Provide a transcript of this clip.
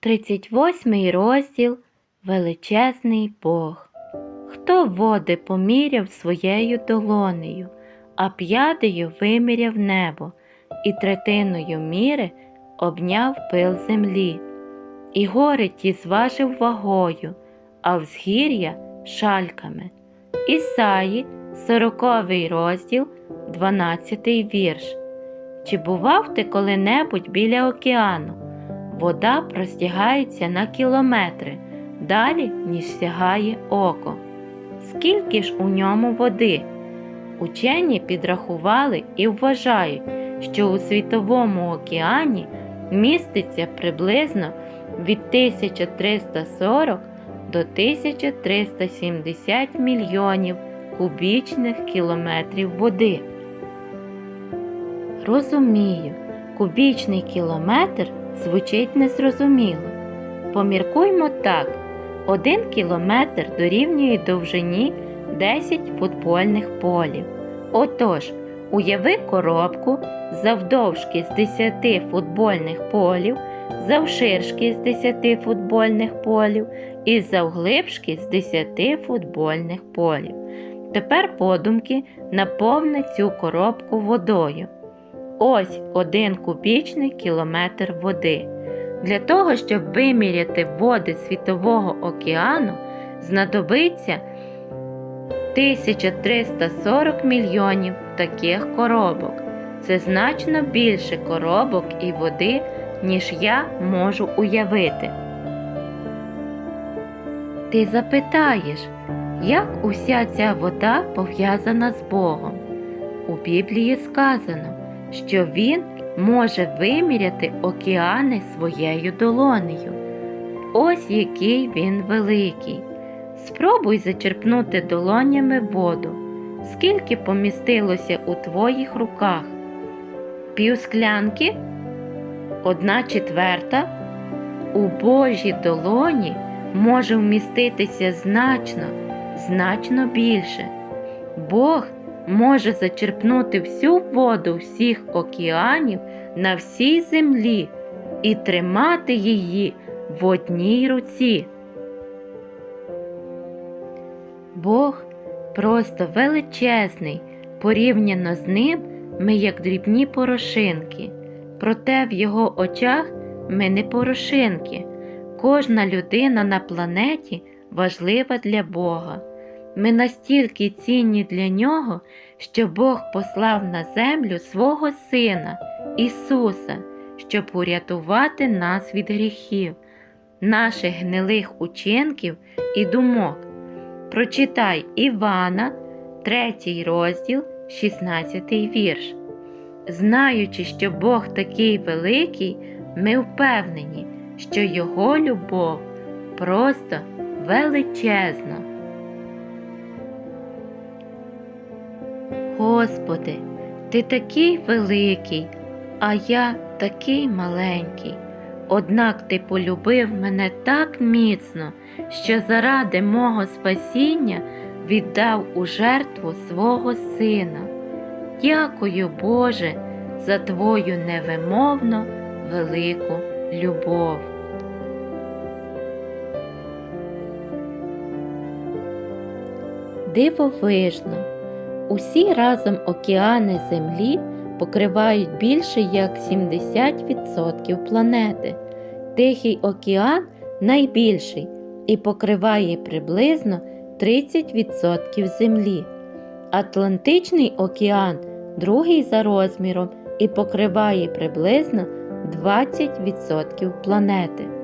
38 розділ Величезний Бог. Хто води поміряв своєю долонею, а п'ядею виміряв небо, і третиною міри обняв пил землі, і гори ті зважив вагою, а взгір'я шальками. Ісаї, 40 розділ, 12 вірш. Чи бував ти коли-небудь біля океану? Вода простягається на кілометри далі, ніж сягає око. Скільки ж у ньому води? Учені підрахували і вважають, що у Світовому океані міститься приблизно від 1340 до 1370 мільйонів кубічних кілометрів води. Розумію, кубічний кілометр звучить незрозуміло. Поміркуймо так: один кілометр дорівнює довжині 10 футбольних полів. Отож, уяви коробку завдовжки з 10 футбольних полів, завширшки з 10 футбольних полів і завглибшки з 10 футбольних полів. Тепер подумки наповни цю коробку водою. Ось один кубічний кілометр води. Для того, щоб виміряти води Світового океану, знадобиться 1340 мільйонів таких коробок. Це значно більше коробок і води, ніж я можу уявити. Ти запитаєш, як уся ця вода пов'язана з Богом? У Біблії сказано, що Він може виміряти океани своєю долонею. Ось який він великий. Спробуй зачерпнути долонями воду. Скільки помістилося у твоїх руках? Півсклянки? Одна четверта? У Божій долоні може вміститися значно, значно більше. Бог може зачерпнути всю воду всіх океанів на всій землі і тримати її в одній руці. Бог просто величезний, порівняно з ним ми як дрібні порошинки, проте в його очах ми не порошинки. Кожна людина на планеті важлива для Бога. Ми настільки цінні для нього, що Бог послав на землю свого Сина, Ісуса, щоб урятувати нас від гріхів, наших гнилих учинків і думок. Прочитай Івана, 3 розділ, 16 вірш. Знаючи, що Бог такий великий, ми впевнені, що Його любов просто величезна. Господи, Ти такий великий, а я такий маленький. Однак Ти полюбив мене так міцно, що заради мого спасіння віддав у жертву свого Сина. Дякую, Боже, за Твою невимовно велику любов. Дивовижно, усі разом океани Землі покривають більше як 70% планети. Тихий океан найбільший і покриває приблизно 30% землі. Атлантичний океан другий за розміром і покриває приблизно 20% планети.